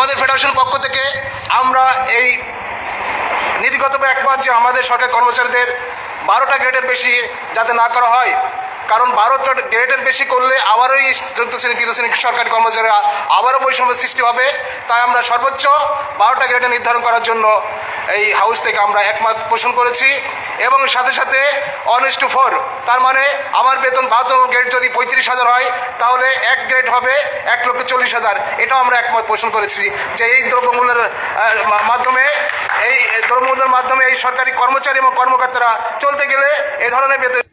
আমাদের ফেডারেশন পক্ষ থেকে আমরা এই নীতিগত একমত যে আমাদের সরকারি কর্মচারীদের বারোটা গ্রেডের বেশি যাতে না করা হয়, কারণ বারোটা গ্রেডের বেশি করলে আবারও এই চতুর্থ শ্রেণি তৃতীয় শ্রেণি সরকারি কর্মচারীরা আবারও বৈষম্যের সৃষ্টি হবে। তাই আমরা সর্বোচ্চ বারোটা গ্রেডে নির্ধারণ করার জন্য এই হাউস থেকে আমরা একমত পোষণ করেছি এবং সাথে সাথে অন টু ফোর তার মানে আমার বেতন বাহাত্তর গ্রেড যদি পঁয়ত্রিশ হাজার হয়, তাহলে এক গ্রেড হবে এক লক্ষ চল্লিশ হাজার। এটাও আমরা একমত পোষণ করেছি যে এই দ্রব্যমূল্যের মাধ্যমে, এই দ্রব্যমূল্যের মাধ্যমে এই সরকারি কর্মচারী এবং কর্মকর্তারা চলতে গেলে এ ধরনের বেতন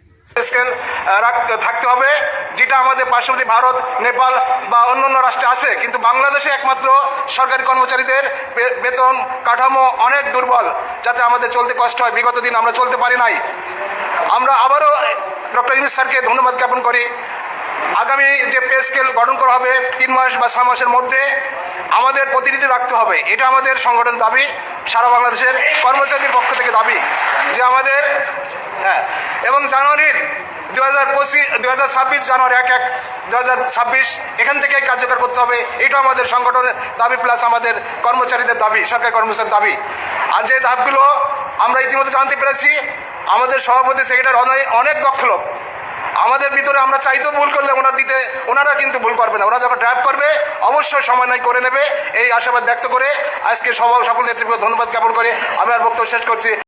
থাকতে হবে, যেটা আমাদের পার্শ্ববর্তী ভারত, নেপাল বা অন্যান্য রাষ্ট্রে আছে, কিন্তু বাংলাদেশে একমাত্র সরকারি কর্মচারীদের বেতন কাঠামো অনেক দুর্বল, যাতে আমাদের চলতে কষ্ট হয়। বিগত দিন আমরা চলতে পারি নাই। আমরা আবারও ডক্টর ইউনুস স্যারকে ধন্যবাদ জ্ঞাপন করি। আগামী যে পে স্কেল গঠন করা হবে, তিন মাস বা ছয় মাসের মধ্যে আমাদের প্রতিনিধি রাখতে হবে। এটা আমাদের সংগঠন দাবি, সারা বাংলাদেশের কর্মচারীদের পক্ষ থেকে দাবি যে আমাদের হ্যাঁ এবং জানুয়ারির দু হাজার পঁচিশ দু হাজার ছাব্বিশ জানুয়ারি এক এক দু হাজার ছাব্বিশ, এখান থেকেই কার্যকর করতে হবে। এটা আমাদের সংগঠনের দাবি প্লাস আমাদের কর্মচারীদের দাবি, সরকারি কর্মচারীর দাবি। আর যে ধাপগুলো আমরা ইতিমধ্যে জানতে পেরেছি, আমাদের সভাপতি, সেক্রেটারি অনেক দক্ষ লোক। আমাদের ভিতরে আমরা চাইতেও ভুল করলে ওনার দিতে, ওনারা কিন্তু ভুল করবে না। ওরা যখন ড্রাইভ করবে, অবশ্যই সময় নয় করে নেবে। এই আশাবাদ ব্যক্ত করে আজকে সবাই সকল নেতৃত্ব ধন্যবাদ জ্ঞাপন করে আমি আর বক্তব্য শেষ করছি।